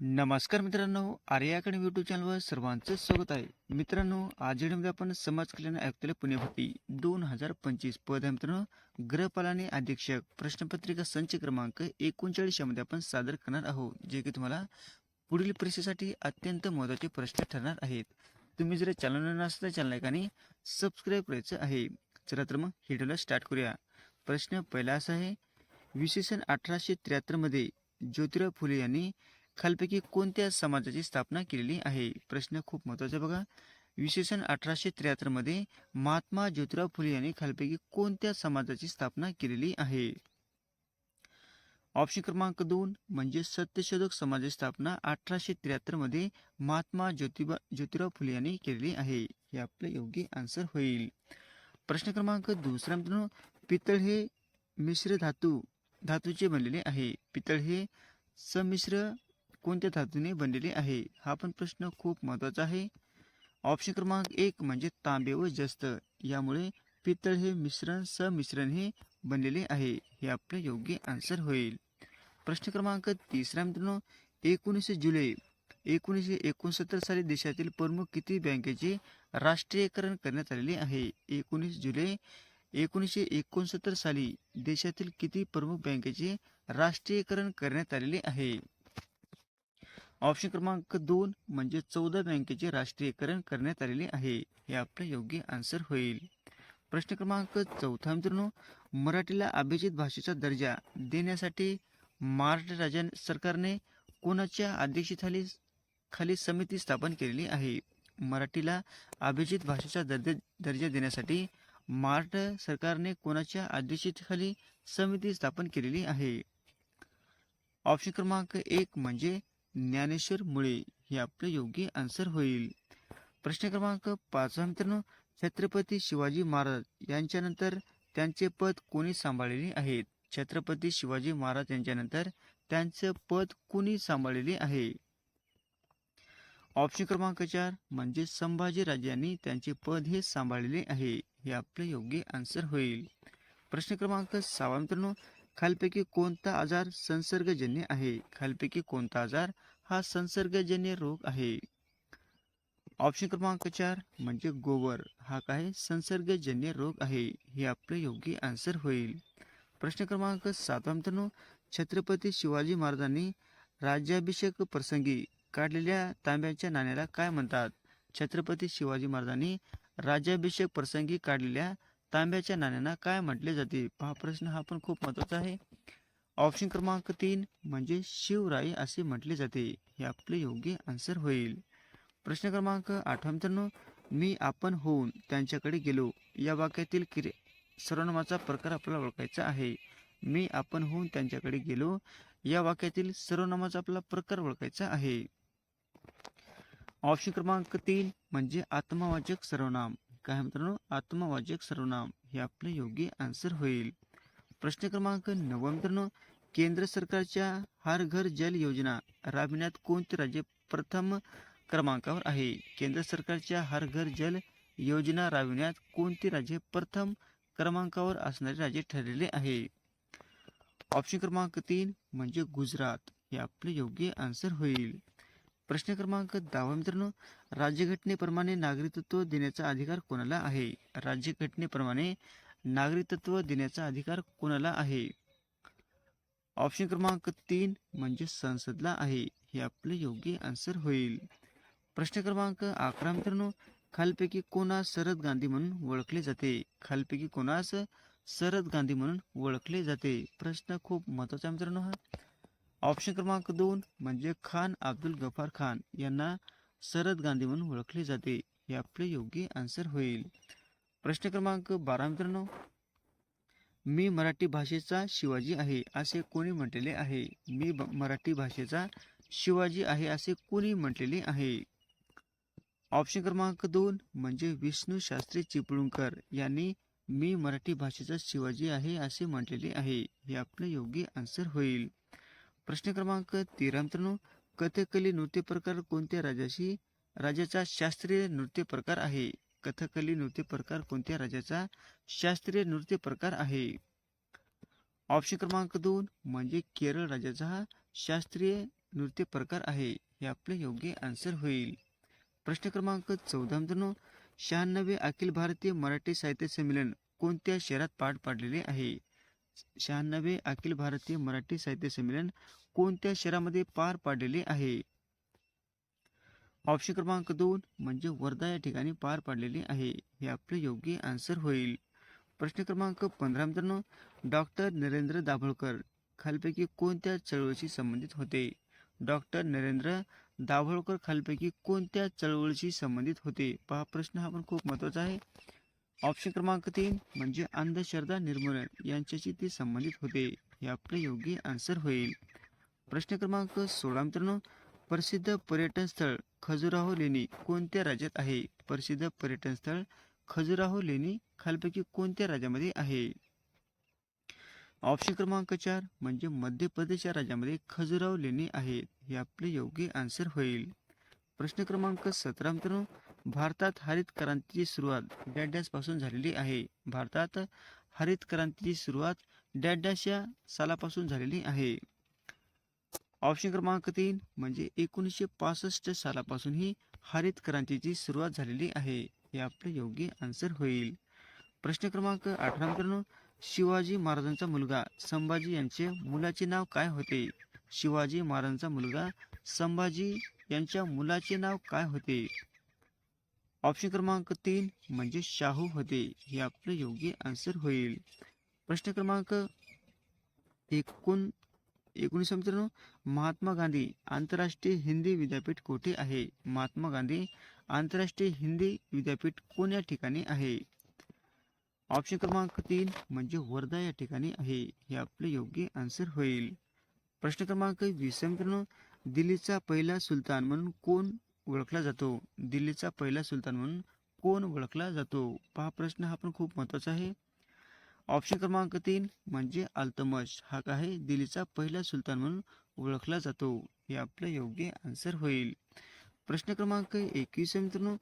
नमस्कार मित्रांनो Arya academy YouTube चॅनलवर सर्वांचं स्वागत आहे. मित्रांनो आज व्हिडिओमध्ये आपण समाज कल्याण आयुक्तालय पुणे भरती दोन हजार पंचवीस पद आहे मित्रांनो. गृहपालाने अधीक्षक प्रश्नपत्रिका संच क्रमांक एकोणचाळीस यामध्ये आपण सादर करणार आहोत जे की तुम्हाला पुढील परीक्षेसाठी अत्यंत महत्त्वाचे प्रश्न ठरणार आहेत. तुम्ही जर चॅनल नसता चॅनल एकाने सबस्क्राईब करायचं आहे. चला तर मग व्हिडिओला स्टार्ट करूया. प्रश्न पहिला असा आहे विशेषण अठराशे त्र्याहत्तरमध्ये ज्योतिराव फुले यांनी खालपैकी कोणत्या समाजाची स्थापना केलेली आहे? प्रश्न खूप महत्त्वाचा बघा. विशेषण अठराशे त्र्याहत्तरमध्ये महात्मा ज्योतिराव फुले यांनी खालपैकी कोणत्या समाजाची स्थापना केलेली आहे? ऑप्शन क्रमांक दोन म्हणजे सत्यशोधक समाजाची स्थापना अठराशे त्र्याहत्तरमध्ये महात्मा ज्योतिबा ज्योतिराव फुले यांनी केलेली आहे. हे आपलं योग्य आन्सर होईल. प्रश्न क्रमांक दुसरा मित्रांनो पितळ हे मिश्र धातू धातूचे बनलेले आहे. पितळ हे संमिश्र कोणत्या धातूने बनलेले आहे? हा पण प्रश्न खूप महत्त्वाचा आहे. ऑप्शन क्रमांक एक म्हणजे तांबे व जस्त. यामुळे पितळ हे मिश्रण समिश्रण हे बनलेले आहे. हे आपलं योग्य आन्सर होईल. प्रश्न क्रमांक तिसरा मित्रांनो एकोणीसशे जुलै एकोणीसशे एकोणसत्तर साली देशातील प्रमुख किती बँकेचे राष्ट्रीयकरण करण्यात आलेले आहे? एकोणीस जुलै एकोणीसशे एकोणसत्तर साली देशातील किती प्रमुख बँकेचे राष्ट्रीयकरण करण्यात आलेले आहे? ऑप्शन क्रमांक दोन म्हणजे चौदा बँकेचे राष्ट्रीयकरण करण्यात आलेले आहे. हे आपलं योग्य आन्सर होईल. प्रश्न क्रमांक चौथा मित्रांनो मराठीला अभिजित भाषेचा दर्जा देण्यासाठी महाराष्ट्र राज्य सरकारने कोणाच्या अध्यक्षतेखाली खाली समिती स्थापन केलेली आहे? मराठीला अभिजित भाषेचा दर्जा दर्जा देण्यासाठी महाराष्ट्र सरकारने कोणाच्या अध्यक्षतेखाली समिती स्थापन केलेली आहे? ऑप्शन क्रमांक एक म्हणजे ज्ञानेश्वर मुळे हे आपलं योग्य आन्सर होईल. प्रश्न क्रमांक पाचवा मित्रांनो छत्रपती शिवाजी महाराज यांच्यानंतर त्यांचे पद कोणी सांभाळलेले आहेत? छत्रपती शिवाजी महाराज यांच्यानंतर त्यांचं पद कोणी सांभाळलेले आहे? ऑप्शन क्रमांक चार म्हणजे संभाजी राजांनी त्यांचे पद हे सांभाळलेले आहे हे आपलं योग्य आन्सर होईल. प्रश्न क्रमांक सहा मित्रांनो खालपैकी कोणता आजार संसर्गजन्य आहे? खालपैकी कोणता आजार हा संसर्गजन्य रोग आहे? ऑप्शन क्रमांक चार म्हणजे गोवर. हा काय संसर्गजन्य रोग आहे? हे आपलं योग्य आन्सर होईल. प्रश्न क्रमांक सातवा मित्रांनो. छत्रपती शिवाजी महाराजांनी राज्याभिषेक प्रसंगी काढलेल्या तांब्याच्या नाण्याला काय म्हणतात? छत्रपती शिवाजी महाराजांनी राज्याभिषेक प्रसंगी काढलेल्या तांब्याच्या नाण्यांना काय म्हटले जाते? हा प्रश्न हा पण खूप महत्त्वाचा आहे. ऑप्शन क्रमांक तीन म्हणजे शिवराई असे म्हटले जाते. हे आपले योग्य आन्सर होईल. प्रश्न क्रमांक आठवा मित्रांनो मी आपण होऊन त्यांच्याकडे गेलो. या वाक्यातील क्रिया सर्वनामाचा प्रकार आपल्याला ओळखायचा आहे. मी आपण होऊन त्यांच्याकडे गेलो. या वाक्यातील सर्वनामाचा आपला प्रकार ओळखायचा आहे. ऑप्शन क्रमांक तीन म्हणजे आत्मवाचक सर्वनाम. काय मित्रांनो? आत्मवाचक सर्वनाम हे आपले योग्य आन्सर होईल. प्रश्न क्रमांक नववा मित्रांनो केंद्र सरकारच्या हर घर जल योजना राबविण्यात कोणते राज्य प्रथम क्रमांकावर आहे? केंद्र सरकारच्या हर घर जल योजना राबविण्यात कोणते राज्य प्रथम क्रमांकावर असणारे राज्य ठरलेले आहे? ऑप्शन क्रमांक तीन म्हणजे गुजरात. हे आपले योग्य आन्सर होईल. प्रश्न क्रमांक दहावा मित्रांनो राज्यघटनेप्रमाणे नागरिकत्व देण्याचा अधिकार कोणाला आहे? राज्यघटनेप्रमाणे नागरिकत्व देण्याचा अधिकार कोणाला आहे? ऑप्शन क्रमांक तीन म्हणजे संसदला आहे. हे आपले योग्य आन्सर होईल. प्रश्न क्रमांक अकरा मित्रांनो खालपैकी कोणास शरद गांधी म्हणून ओळखले जाते? खालपैकी कोणास शरद गांधी म्हणून ओळखले जाते? प्रश्न खूप महत्त्वाचा मित्रांनो हा. ऑप्शन क्रमांक दोन म्हणजे खान अब्दुल गफार खान यांना शरद गांधी म्हणून ओळखले जाते. हे आपले योग्य आन्सर होईल. प्रश्न क्रमांक बारा मित्रांनो. मी मराठी भाषेचा शिवाजी आहे असे कोणी म्हटलेले आहे? मी ब- मराठी भाषेचा शिवाजी आहे असे कोणी म्हटलेले आहे? ऑप्शन क्रमांक दोन म्हणजे विष्णू शास्त्री चिपळूणकर यांनी मी मराठी भाषेचा शिवाजी आहे असे म्हटलेले आहे. हे आपले योग्य आन्सर होईल. प्रश्न क्रमांक तेरा मित्रांनो कथकली नृत्य प्रकार कोणत्या राजाशी राज्याचा शास्त्रीय नृत्य प्रकार आहे? कथकली नृत्य प्रकार कोणत्या राजाचा शास्त्रीय नृत्य प्रकार आहे? ऑप्शन क्रमांक दोन म्हणजे केरळ राज्याचा हा शास्त्रीय नृत्य प्रकार आहे हे आपले योग्य आन्सर होईल. प्रश्न क्रमांक चौदा मित्रांनो शहाण्णवे अखिल भारतीय मराठी साहित्य संमेलन कोणत्या शहरात पार पाडलेले आहे? शहाण्णवे अखिल भारतीय मराठी साहित्य संमेलन कोणत्या शहरामध्ये पार पाडलेले आहे? ऑप्शन क्रमांक दोन म्हणजे वर्धा या ठिकाणी पार पाडलेले आहे. हे आपले योग्य आन्सर होईल. प्रश्न क्रमांक पंधरा मित्रांनो डॉक्टर नरेंद्र दाभोळकर खालपैकी कोणत्या चळवळीशी संबंधित होते? डॉक्टर नरेंद्र दाभोळकर खालपैकी कोणत्या चळवळीशी संबंधित होते? पहा प्रश्न हा पण खूप महत्त्वाचा आहे. ऑप्शन क्रमांक तीन म्हणजे अंधश्रद्धा निर्मूलन. यांच्याशी ते संबंधित होते. हे आपले योग्य आन्सर होईल. प्रश्न क्रमांक सोळा मित्रांनो. प्रसिद्ध पर्यटन स्थळ खजुराहो लेणी कोणत्या राज्यात आहे? प्रसिद्ध पर्यटन स्थळ खजुराहो लेणी खालपैकी कोणत्या राज्यामध्ये आहे? ऑप्शन क्रमांक चार म्हणजे मध्य प्रदेश या राज्यामध्ये खजुराहो लेणी आहेत हे आपले योग्य आन्सर होईल. प्रश्न क्रमांक सतरा मित्रांनो. भारतात हरित क्रांतीची सुरुवात डॅडॅसपासून झालेली आहे. भारतात हरित क्रांतीची सुरुवात डॅडॅस या सालापासून झालेली आहे. ऑप्शन क्रमांक तीन म्हणजे एकोणीसशे पासष्ट सालापासून ही हरित क्रांतीची सुरुवात झालेली आहे. हे आपले योग्य आन्सर होईल. प्रश्न क्रमांक अठरा मित्रांनो शिवाजी महाराजांचा मुलगा संभाजी यांचे मुलाचे नाव काय होते? शिवाजी महाराजांचा मुलगा संभाजी यांच्या मुलाचे नाव काय होते? ऑप्शन क्रमांक तीन म्हणजे शाहू होते. हे आपले योग्य आन्सर होईल. प्रश्न क्रमांक एकोण एकोणीस मित्रांनो. महात्मा गांधी आंतरराष्ट्रीय हिंदी विद्यापीठ कोठे आहे? महात्मा गांधी आंतरराष्ट्रीय हिंदी विद्यापीठ कोण या ठिकाणी आहे? ऑप्शन क्रमांक तीन म्हणजे वर्धा या ठिकाणी आहे. हे आपले योग्य आन्सर होईल. प्रश्न क्रमांक वीस मित्रांनो. दिल्लीचा पहिला सुलतान म्हणून कोण ओळखला जातो. दिल्लीचा पहिला सुलतान म्हणून कोण ओळखला जातो? पहा प्रश्न हा पण खूप महत्त्वाचा आहे. ऑप्शन क्रमांक तीन म्हणजे अल्तमश हा काय आहे? दिल्लीचा पहिला सुलतान म्हणून ओळखला जातो. हे आपलं योग्य आन्सर होईल. प्रश्न क्रमांक एकवीस मित्रांनो.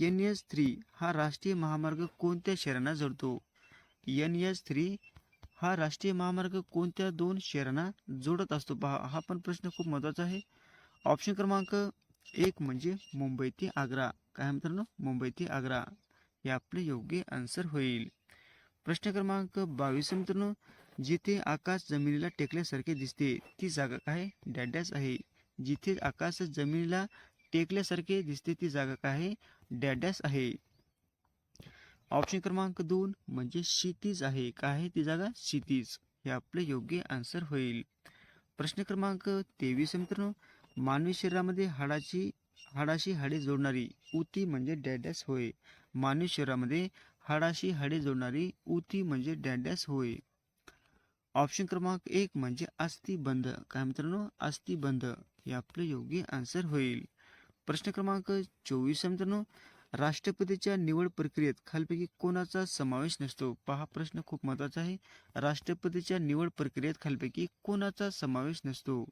एन एस थ्री हा राष्ट्रीय महामार्ग कोणत्या शहरांना जोडतो? एन एस थ्री हा राष्ट्रीय महामार्ग कोणत्या दोन शहरांना जोडत असतो? पहा हा पण प्रश्न खूप महत्त्वाचा आहे. ऑप्शन क्रमांक एक म्हणजे मुंबई ते आग्रा. काय मित्रांनो मुंबई ते आग्रा. हे आपले योग्य आन्सर होईल. प्रश्न क्रमांक बावीस मित्रांनो. जिथे आकाश जमिनीला टेकल्यासारखे दिसते ती जागा काय? डॅडॅस आहे. जिथे आकाश जमिनीला टेकल्यासारखे दिसते ती जागा काय? आहे डॅडॅस आहे. ऑप्शन क्रमांक दोन म्हणजे क्षितिज आहे. काय आहे ती जागा? क्षितिज. हे आपले योग्य आन्सर होईल. प्रश्न क्रमांक तेवीस मित्रांनो. मानवी शरीरामध्ये हाडाची हाडाशी हाडे जोडणारी उती म्हणजे डॅडॅस होय. मानवी शरीरामध्ये हाडाशी हाडे जोडणारी उती म्हणजे डॅडॅस होय. ऑप्शन क्रमांक एक म्हणजे अस्थिबंध. काय मित्रांनो? अस्थिबंध. हे आपलं योग्य आन्सर होईल. प्रश्न क्रमांक चोवीस मित्रांनो. राष्ट्रपतीच्या निवड प्रक्रियेत खालपैकी कोणाचा समावेश नसतो? पहा प्रश्न खूप महत्त्वाचा आहे. राष्ट्रपतीच्या निवड प्रक्रियेत खालपैकी कोणाचा समावेश नसतो?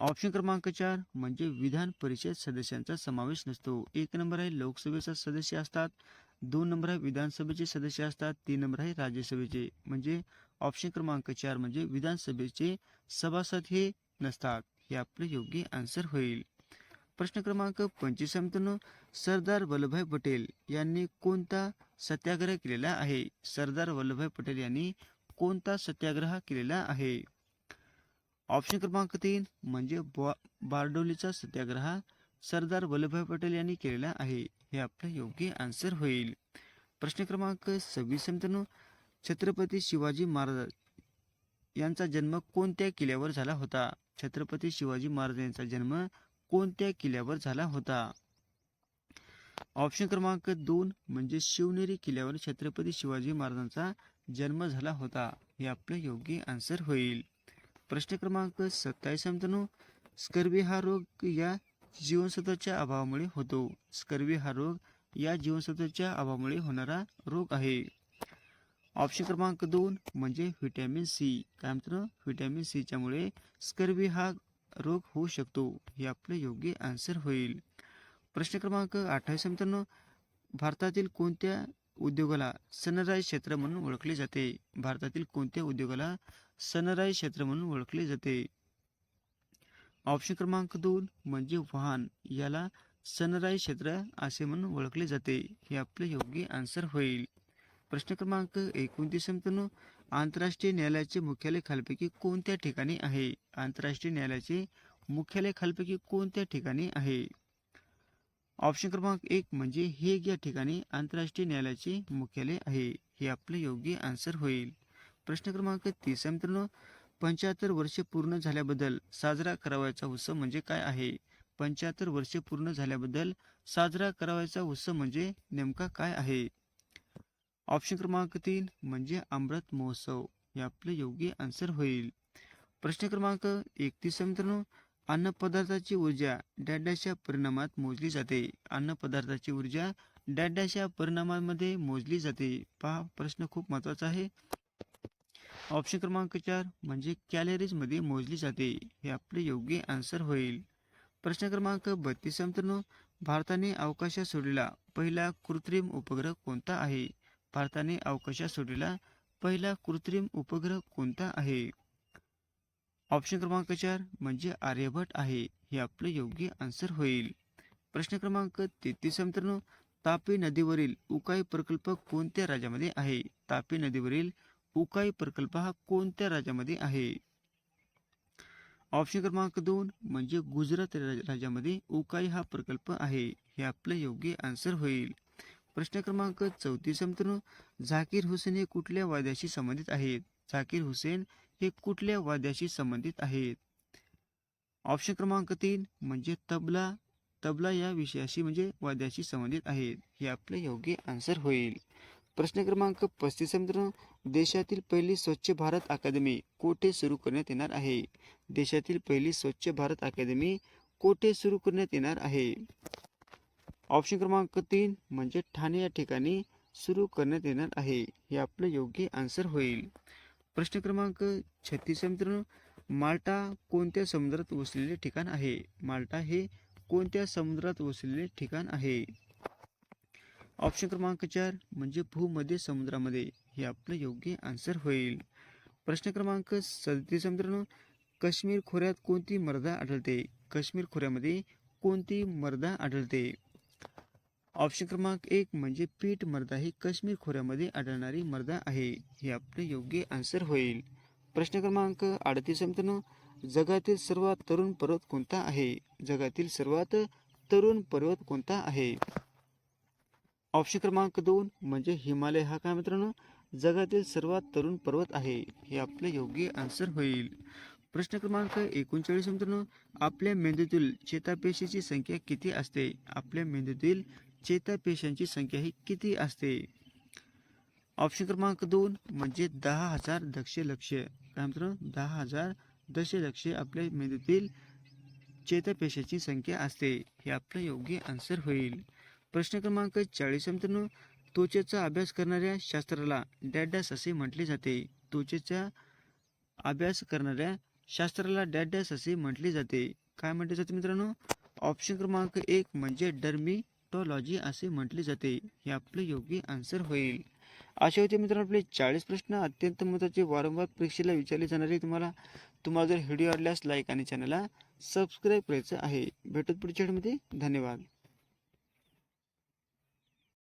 ऑप्शन क्रमांक चार म्हणजे विधान परिषद सदस्यांचा समावेश नसतो. एक नंबर आहे लोकसभेचा सदस्य असतात. दोन नंबर आहे विधानसभेचे सदस्य असतात. तीन नंबर आहे राज्यसभेचे. म्हणजे ऑप्शन क्रमांक चार म्हणजे विधानसभेचे सभासद हे नसतात. हे आपले योग्य आन्सर होईल. प्रश्न क्रमांक पंचवीस मित्रांनो. सरदार वल्लभभाई पटेल यांनी कोणता सत्याग्रह केलेला आहे? सरदार वल्लभभाई पटेल यांनी कोणता सत्याग्रह केलेला आहे? ऑप्शन क्रमांक तीन म्हणजे बॉ बारडोलीचा सत्याग्रह सरदार वल्लभभाई पटेल यांनी केलेला आहे. हे आपलं योग्य आन्सर होईल. प्रश्न क्रमांक सव्वीस मित्रांनो. छत्रपती शिवाजी महाराज यांचा जन्म कोणत्या किल्ल्यावर झाला होता? छत्रपती शिवाजी महाराज यांचा जन्म कोणत्या किल्ल्यावर झाला होता? ऑप्शन क्रमांक दोन म्हणजे शिवनेरी किल्ल्यावर छत्रपती शिवाजी महाराजांचा जन्म झाला होता. हे आपलं योग्य आन्सर होईल. प्रश्न क्रमांक सत्तावीस मित्रांनो. स्कर्वी हा रोग या जीवनसत्वाच्या अभावामुळे होतो. स्कर्वी हा रोग या जीवनसत्वाच्या अभावामुळे होणारा रोग आहे. ऑप्शन क्रमांक दोन म्हणजे व्हिटॅमिन सी. काय मित्रांनो? व्हिटॅमिन सीच्यामुळे स्कर्वी हा रोग होऊ शकतो. हे आपले योग्य आन्सर होईल. प्रश्न क्रमांक अठ्ठावीस मित्रांनो. भारतातील कोणत्या उद्योगाला सनराईज क्षेत्र म्हणून ओळखले जाते. भारतातील कोणत्या उद्योगाला सनराईज क्षेत्र म्हणून ओळखले जाते? ऑप्शन क्रमांक दोन म्हणजे वाहन. याला सनराईज क्षेत्र असे म्हणून ओळखले जाते. हे आपले योग्य आन्सर होईल. प्रश्न क्रमांक एकोणतीस मित्रांनो आंतरराष्ट्रीय न्यायालयाचे मुख्यालय खालपैकी कोणत्या ठिकाणी आहे? आंतरराष्ट्रीय न्यायालयाचे मुख्यालय खालपैकी कोणत्या ठिकाणी आहे? ऑप्शन क्रमांक एक म्हणजे हेग या ठिकाणी आंतरराष्ट्रीय न्यायालयाचे मुख्यालय आहे. हे आपले योग्य आन्सर होईल. प्रश्न क्रमांक तीस मित्रांनो. पंच्याहत्तर वर्षे पूर्ण झाल्याबद्दल साजरा करावयाचा उत्सव म्हणजे काय आहे? पंच्याहत्तर वर्षे पूर्ण झाल्याबद्दल साजरा करावयाचा उत्सव म्हणजे नेमका काय आहे? ऑप्शन क्रमांक तीन म्हणजे अमृत महोत्सव. हे आपले योग्य आन्सर होईल. प्रश्न क्रमांक एकतीस मित्रांनो. अन्नपदार्थाची ऊर्जा डॅडॅशच्या परिणामात मोजली जाते. अन्नपदार्थाची ऊर्जा डॅडॅशच्या परिणामामध्ये मोजली जाते. पहा प्रश्न खूप महत्त्वाचा आहे. ऑप्शन क्रमांक चार म्हणजे कॅलरीजमध्ये मोजली जाते. हे आपले योग्य आन्सर होईल. प्रश्न क्रमांक बत्तीस मित्रांनो भारताने अवकाशात सोडलेला पहिला कृत्रिम उपग्रह कोणता आहे? भारताने अवकाशात सोडलेला पहिला कृत्रिम उपग्रह कोणता आहे? ऑप्शन क्रमांक चार म्हणजे आर्यभट आहे. हे आपलं योग्य आन्सर होईल. प्रश्न क्रमांक तेहतीस मित्रांनो. तापी नदीवरील उकाई प्रकल्प कोणत्या राज्यामध्ये आहे? तापी नदीवरील उकाई प्रकल्प हा कोणत्या राज्यामध्ये आहे? ऑप्शन क्रमांक दोन म्हणजे गुजरात राज्यामध्ये उकाई हा प्रकल्प आहे. हे आपलं योग्य आन्सर होईल. प्रश्न क्रमांक चौतीस मित्रांनो. झाकीर हुसेन हे कुठल्या वाद्याशी संबंधित आहेत? झाकीर हुसेन हे कुठल्या वाद्याशी संबंधित आहेत? ऑप्शन क्रमांक तीन म्हणजे तबला. तबला या विषयाशी म्हणजे वाद्याशी संबंधित आहेत. हे आपले योग्य आन्सर होईल. प्रश्न क्रमांक पस्तीस मित्रांनो देशातील पहिली स्वच्छ भारत अकादमी कोठे सुरू करण्यात येणार आहे? देशातील पहिली स्वच्छ भारत अकादमी कोठे सुरू करण्यात येणार आहे? ऑप्शन क्रमांक तीन म्हणजे ठाणे या ठिकाणी सुरू करण्यात येणार आहे. हे आपलं योग्य आन्सर होईल. प्रश्न क्रमांक छत्तीस मित्रांनो. माल्टा कोणत्या समुद्रात वसलेले ठिकाण आहे? माल्टा हे कोणत्या समुद्रात वसलेले ठिकाण आहे? ऑप्शन क्रमांक चार म्हणजे भूमध्य समुद्रामध्ये. हे आपलं योग्य आन्सर होईल. प्रश्न क्रमांक सदतीस मित्रांनो. काश्मीर खोऱ्यात कोणती मर्दा आढळते? काश्मीर खोऱ्यामध्ये कोणती मर्दा आढळते? ऑप्शन क्रमांक एक म्हणजे पीठ मर्दा ही काश्मीर खोऱ्यामध्ये आढळणारी मर्दा आहे. हे आपले योग्य आन्सर होईल. प्रश्न क्रमांक अडतीस मित्रांनो. जगातील सर्वात तरुण पर्वत कोणता आहे? जगातील सर्वात तरुण पर्वत कोणता आहे? ऑप्शन क्रमांक दोन म्हणजे हिमालय हा काय मित्रांनो? जगातील सर्वात तरुण पर्वत आहे. हे आपले योग्य आन्सर होईल. प्रश्न क्रमांक एकोणचाळीस मित्रांनो. आपल्या मेंदूतील चेतापेशीची संख्या किती असते? आपल्या मेंदूतील चेतापेशांची संख्या ही किती असते? ऑप्शन क्रमांक दोन म्हणजे दहा हजार दशलक्ष काय म्हणतो दहा हजार दशलक्ष आपल्या मेंदूतील चेतापेशाची संख्या असते. हे आपलं योग्य आन्सर होईल. प्रश्न क्रमांक चाळीस मित्रांनो. त्वचेचा अभ्यास करणाऱ्या शास्त्राला डॅडॅस असे म्हटले जाते. त्वचेचा अभ्यास करणाऱ्या शास्त्राला डॅडॅस असे म्हटले जाते. काय म्हटले जाते मित्रांनो? ऑप्शन क्रमांक एक म्हणजे ऑप्टोलॉजी असे म्हटले जाते. हे आपले योग्य आन्सर होईल. असे होते मित्रांनो आपले चाळीस प्रश्न अत्यंत महत्त्वाचे वारंवार परीक्षेला विचारले जाणारे. तुम्हाला तुम्हाला जर व्हिडिओ आवडल्यास लाईक आणि चॅनलला सबस्क्राईब करायचं आहे. भेटत पुढच्या धन्यवाद.